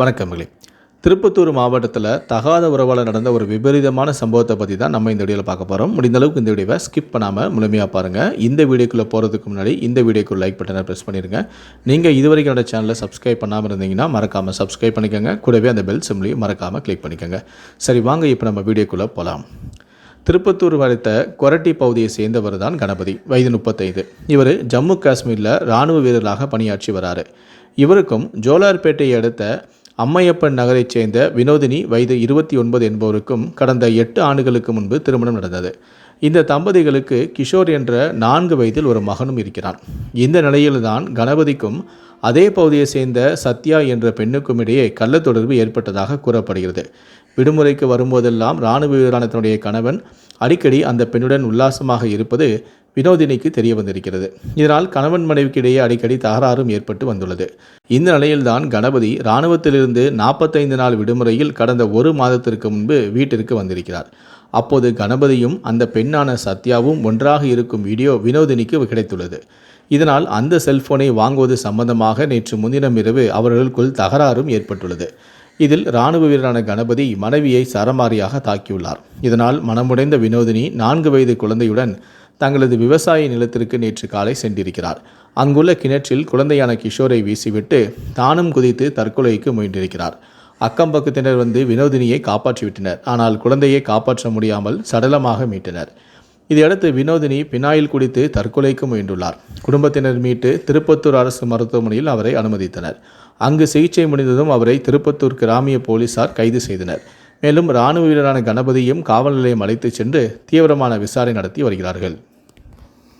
வணக்கங்களே திருப்பத்தூர் மாவட்டத்தில் தகாத உறவால் நடந்த ஒரு விபரீதமான சம்பவத்தை பற்றி தான் நம்ம இந்த வீடியோவில் பார்க்க போகிறோம் முடிந்த அளவுக்கு இந்த வீடியோவை ஸ்கிப் பண்ணாமல் முழுமையாக பாருங்கள் இந்த வீடியோக்குள்ளே போகிறதுக்கு முன்னாடி இந்த வீடியோக்கு லைக் பட்டனை ப்ரெஸ் பண்ணிடுங்க நீங்கள் இதுவரைக்கும் என்னோட சேனலை சப்ஸ்கிரைப் பண்ணாமல் இருந்தீங்கன்னா மறக்காமல் சப்ஸ்கிரைப் பண்ணிக்கோங்க. கூடவே அந்த பெல் சிம்லையும் மறக்காமல் கிளிக் பண்ணிக்கோங்க. சரி வாங்க இப்போ நம்ம வீடியோக்குள்ளே போகலாம் திருப்பத்தூர் வரைத்த கொரட்டி பகுதியை சேர்ந்தவர் தான் கணபதி. வயது முப்பத்தைந்து. இவர் ஜம்மு காஷ்மீரில் இராணுவ வீரராக பணியாற்றி வராரு. இவருக்கும் ஜோலார்பேட்டையை அடுத்த அம்மையப்பன் நகரைச் சேர்ந்த வினோதினி வயது இருபத்தி ஒன்பது என்பவருக்கும் கடந்த எட்டு ஆண்டுகளுக்கு முன்பு திருமணம் நடந்தது. இந்த தம்பதிகளுக்கு கிஷோர் என்ற நான்கு வயதில் ஒரு மகனும் இருக்கிறான். இந்த நிலையில்தான் கணபதிக்கும் அதே பகுதியை சேர்ந்த சத்யா என்ற பெண்ணுக்கும் இடையே கள்ளத் தொடர்பு ஏற்பட்டதாக கூறப்படுகிறது. விடுமுறைக்கு வரும்போதெல்லாம் இராணுவ வீரரான தன்னுடைய கணவன் அடிக்கடி அந்த பெண்ணுடன் உல்லாசமாக இருப்பது வினோதினிக்கு தெரிய வந்திருக்கிறது. இதனால் கணவன் மனைவிக்கு இடையே அடிக்கடி தகராறும் ஏற்பட்டு வந்துள்ளது. இந்த நிலையில்தான் கணபதி இராணுவத்திலிருந்து நாற்பத்தைந்து நாள் விடுமுறையில் கடந்த ஒரு மாதத்திற்கு முன்பு வீட்டிற்கு வந்திருக்கிறார். அப்போது கணபதியும் அந்த பெண்ணான சத்யாவும் ஒன்றாக இருக்கும் வீடியோ வினோதினிக்கு கிடைத்துள்ளது. இதனால் அந்த செல்போனை வாங்குவது சம்பந்தமாக நேற்று முன்தினம் இரவு அவர்களுக்குள் தகராறும் ஏற்பட்டுள்ளது. இதில் ராணுவ வீரரான கணபதி மனைவியை சரமாரியாக தாக்கியுள்ளார். இதனால் மனமுடைந்த வினோதினி நான்கு வயது குழந்தையுடன் தங்களது விவசாய நிலத்திற்கு நேற்று காலை சென்றிருக்கிறார். அங்குள்ள கிணற்றில் குழந்தையான கிஷோரை வீசிவிட்டு தானும் குதித்து தற்கொலைக்கு முயன்றிருக்கிறார். அக்கம் பக்கத்தினர் வந்து வினோதினியை காப்பாற்றிவிட்டனர். ஆனால் குழந்தையை காப்பாற்ற முடியாமல் சடலமாக மீட்டனர். இதையடுத்து வினோதினி பினாயில் குடித்து தற்கொலைக்கு முயன்றுள்ளார். குடும்பத்தினர் மீட்டு திருப்பத்தூர் அரசு மருத்துவமனையில் அவரை அனுமதித்தனர். அங்கு சிகிச்சை முடிந்ததும் அவரை திருப்பத்தூர் கிராமிய போலீசார் கைது செய்தனர். மேலும் இராணுவ வீரரான கணபதியும் காவல் நிலையம் அழைத்துச் சென்று தீவிரமான விசாரணை நடத்தி வருகிறார்கள்.